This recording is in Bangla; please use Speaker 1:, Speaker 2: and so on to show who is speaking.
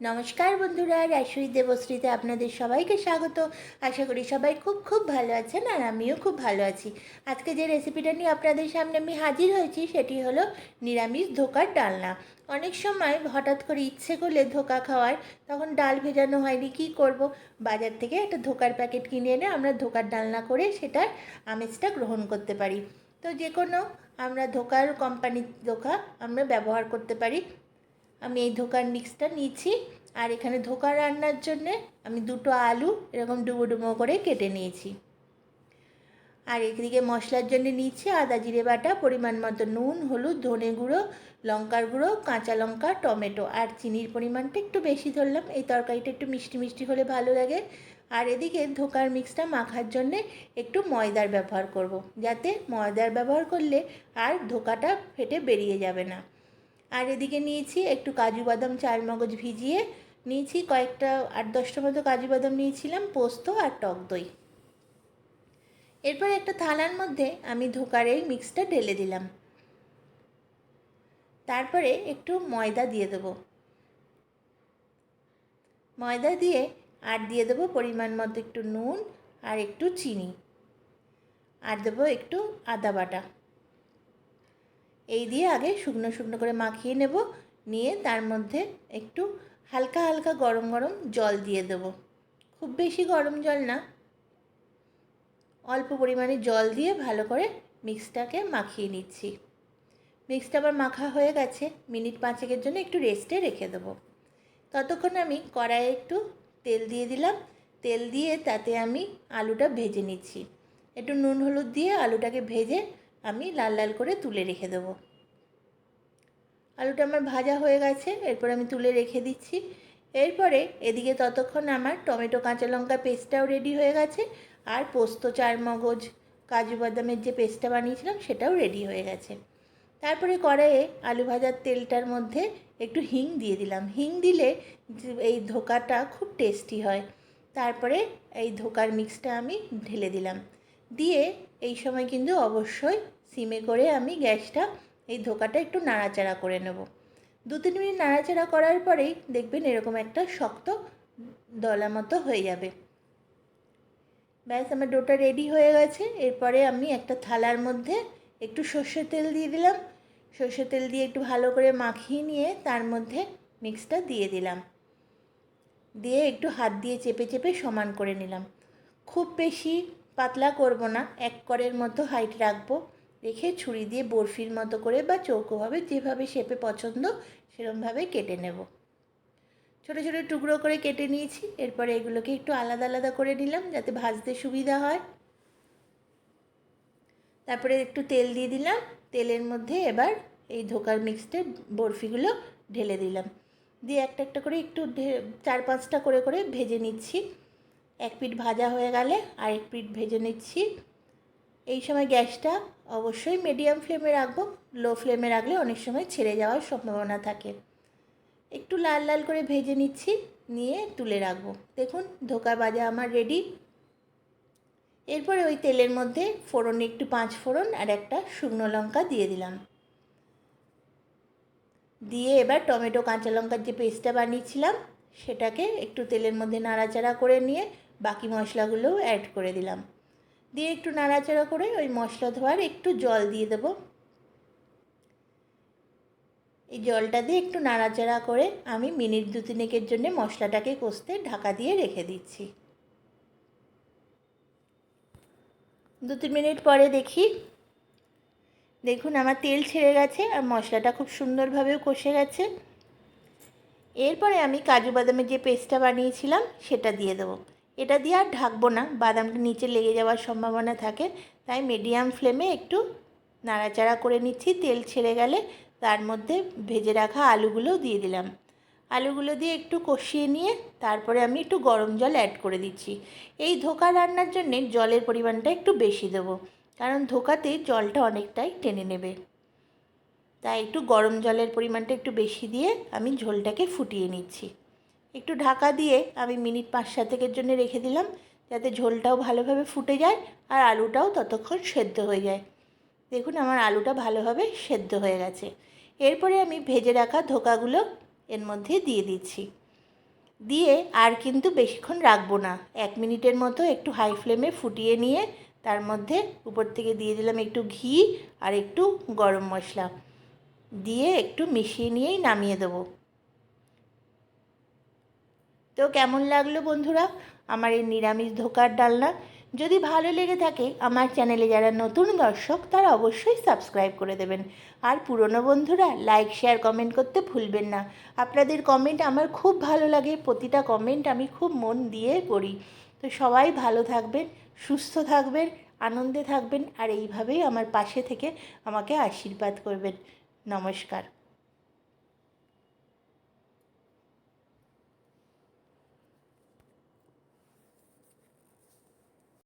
Speaker 1: নমস্কার বন্ধুরা রাজশ্বরী দেবশ্রীতে আপনাদের সবাইকে স্বাগত। আশা করি সবাই খুব খুব ভালো আছেন আর আমিও খুব ভালো আছি। আজকে যে রেসিপিটা নিয়ে আপনাদের সামনে আমি হাজির হয়েছি, সেটি হলো নিরামিষ ধোকার ডালনা। অনেক সময় হঠাৎ করে ইচ্ছে করলে ধোকা খাওয়ার, তখন ডাল ভেজানো হয়নি, কী করব? বাজার থেকে একটা ধোকার প্যাকেট কিনে এনে আমরা ধোকার ডালনা করে সেটার আমেজটা গ্রহণ করতে পারি। তো যে কোনো আমরা ধোকার কোম্পানির ধোকা আমরা ব্যবহার করতে পারি। আমি এই ধোকার মিক্সটা নিয়েছি আর এখানে ধোকা রান্নার জন্যে আমি দুটো আলু এরকম ডুবো ডুবো করে কেটে নিয়েছি। আর এদিকে মশলার জন্য নিচ্ছি আদা জিরে বাটা, পরিমাণ মতো নুন, হলুদ, ধনে গুঁড়ো, লঙ্কার গুঁড়ো, কাঁচা লঙ্কা, টমেটো। আর চিনির পরিমাণটা একটু বেশি ধরলাম, এই তরকারিটা একটু মিষ্টি মিষ্টি হলে ভালো লাগে। আর এদিকে ধোকার মিক্সটা মাখার জন্যে একটু ময়দার ব্যবহার করব। যাতে ময়দার ব্যবহার করলে আর ধোকাটা ফেটে বেরিয়ে যাবে না। আর এদিকে নিয়েছি একটু কাজু বাদাম, চার মগজ ভিজিয়ে নিয়েছি কয়েকটা, আট দশটা মতো কাজু বাদাম নিয়েছিলাম, পোস্ত আর টক দই। এরপর একটা থালার মধ্যে আমি ধোকার এই মিক্সটা ঢেলে দিলাম। তারপরে একটু ময়দা দিয়ে দেবো। ময়দা দিয়ে আর দিয়ে দেবো পরিমাণ মতো একটু নুন আর একটু চিনি। আর দেবো একটু আদা বাটা। এই দিয়ে আগে শুকনো শুকনো করে মাখিয়ে নেব। নিয়ে তার মধ্যে একটু হালকা হালকা গরম গরম জল দিয়ে দেব। খুব বেশি গরম জল না। অল্প পরিমাণে জল দিয়ে ভালো করে মিক্সটাকে মাখিয়ে নিচ্ছি। মিক্সটা আবার মাখা হয়ে গেছে। মিনিট পাঁচেকের জন্য একটু রেস্টে রেখে দেবো। ততক্ষণ আমি কড়াইয়ে একটু তেল দিয়ে দিলাম। তেল দিয়ে তাতে আমি আলুটা ভেজে নিচ্ছি। একটু নুন হলুদ দিয়ে আলুটাকে ভেজে আমি লাল লাল করে তুলে রেখে দেবো। আলুটা আমার ভাজা হয়ে গেছে, এরপর আমি তুলে রেখে দিচ্ছি। এরপরে এদিকে ততক্ষণ আমার টমেটো কাঁচা লঙ্কা পেস্টটাও রেডি হয়ে গেছে, আর পোস্ত চার মগজ কাজু বাদামের যে পেস্টটা বানিয়েছিলাম সেটাও রেডি হয়ে গেছে। তারপরে কড়াইয়ে আলু ভাজার তেলটার মধ্যে একটু হিং দিয়ে দিলাম। হিং দিলে এই ধোকাটা খুব টেস্টি হয়। তারপরে এই ধোকার মিক্সটা আমি ঢেলে দিলাম। দিয়ে এই সময় কিন্তু অবশ্যই সিমে করে আমি গ্যাসটা, এই ধোকাটা একটু নাড়াচাড়া করে নেব। দু তিন মিনিট নাড়াচাড়া করার পরেই দেখবেন এরকম একটা শক্ত দলা মতো হয়ে যাবে। ব্যাস, আমার ডোটা রেডি হয়ে গেছে। এরপরে আমি একটা থালার মধ্যে একটু সর্ষের তেল দিয়ে দিলাম। সর্ষের তেল দিয়ে একটু ভালো করে মাখিয়ে নিয়ে তার মধ্যে মিক্সটা দিয়ে দিলাম। দিয়ে একটু হাত দিয়ে চেপে চেপে সমান করে নিলাম। খুব বেশি পাতলা করব না, এক করের মতো হাইট রাখব। রেখে ছুরি দিয়ে বরফির মতো করে বা চৌকোভাবে যেভাবে শেপে পছন্দ, সেরমভাবে কেটে নেব। ছোটো ছোটো টুকরো করে কেটে নিয়েছি। এরপরে এগুলোকে একটু আলাদা আলাদা করে নিলাম যাতে ভাজতে সুবিধা হয়। তারপরে একটু তেল দিয়ে দিলাম। তেলের মধ্যে এবার এই ধোকার মিক্সড বরফিগুলো ঢেলে দিলাম। দিয়ে একটা একটা করে একটু চার, পাঁচটা করে করে ভেজে নিচ্ছি। এক পিঠ ভাজা হয়ে গেলে আরেক পিঠ ভেজে নিচ্ছি। এই সময় গ্যাসটা অবশ্যই মিডিয়াম ফ্লেমে রাখব। লো ফ্লেমে রাখলে অনেক সময় ছেড়ে যাওয়ার সম্ভাবনা থাকে। একটু লাল লাল করে ভেজে নিচ্ছি, নিয়ে তুলে রাখব। দেখুন, ধোকা ভাজা আমার রেডি এরপরে ওই তেলের মধ্যে ফোড়নে একটু পাঁচ ফোড়ন আর একটা শুকনো লঙ্কা দিয়ে দিলাম। দিয়ে এবার টমেটো কাঁচা লঙ্কার যে পেস্টটা বানিয়েছিলাম, সেটাকে একটু তেলের মধ্যে নাড়াচাড়া করে নিয়ে বাকি মশলাগুলোও অ্যাড করে দিলাম। দিয়ে একটু নাড়াচাড়া করে ওই মশলা ধোয়ার একটু জল দিয়ে দেব। এই জলটা দিয়ে একটু নাড়াচাড়া করে আমি মিনিট দু তিনেকের জন্য মশলাটাকে কষতে ঢাকা দিয়ে রেখে দিচ্ছি। দু তিন মিনিট পরে দেখি। দেখুন আমার তেল ছেড়ে গেছে আর মশলাটা খুব সুন্দরভাবেও কষে গেছে। এরপরে আমি কাজু বাদামের যে পেস্টটা বানিয়েছিলাম সেটা দিয়ে দেবো। এটা দিয়ে আর ঢাকবো না। বাদামটা নিচে লেগে যাওয়ার সম্ভাবনা থাকে, তাই মিডিয়াম ফ্লেমে একটু নাড়াচাড়া করে নিচ্ছি। তেল ছেড়ে গেলে তার মধ্যে ভেজে রাখা আলুগুলো দিয়ে দিলাম। আলুগুলো দিয়ে একটু কষিয়ে নিয়ে তারপরে আমি একটু গরম জল অ্যাড করে দিচ্ছি। এই ধোকা রান্নার জন্যে জলের পরিমাণটা একটু বেশি দেবো, কারণ ধোকাতে জলটা অনেকটাই টেনে নেবে। তাই একটু গরম জলের পরিমাণটা একটু বেশি দিয়ে আমি ঝোলটাকে ফুটিয়ে নিচ্ছি। একটু ঢাকা দিয়ে আমি মিনিট পাঁচ সাতেকের জন্য রেখে দিলাম, যাতে ঝোলটাও ভালোভাবে ফুটে যায় আর আলুটাও ততক্ষণ সেদ্ধ হয়ে যায়। দেখুন আমার আলুটা ভালোভাবে সেদ্ধ হয়ে গেছে। এরপরে আমি ভেজে রাখা ধোকাগুলো এর মধ্যে দিয়ে দিচ্ছি। দিয়ে আর কিন্তু বেশিক্ষণ রাখব না। এক মিনিটের মতো একটু হাই ফ্লেমে ফুটিয়ে নিয়ে তার মধ্যে উপর থেকে দিয়ে দিলাম একটু ঘি আর একটু গরম মশলা। দিয়ে একটু মিশিয়ে নিয়েই নামিয়ে দেবো। তো কেমন লাগল বন্ধুরা? আমার এই নিরামিষ ধোকার ডালনা। যদি ভালো লেগে থাকে, আমার চ্যানেলে যারা নতুন দর্শক, তারা অবশ্যই সাবস্ক্রাইব করে দেবেন। আর পুরনো বন্ধুরা, লাইক, শেয়ার, কমেন্ট করতে ভুলবেন না। আপনাদের কমেন্ট আমার খুব ভালো লাগে। প্রতিটা কমেন্ট আমি খুব মন দিয়ে পড়ি তো সবাই ভালো থাকবেন, সুস্থ থাকবেন, আনন্দে থাকবেন, আর এইভাবেই আমার পাশে থেকে আমাকে আশীর্বাদ করবেন। নমস্কার।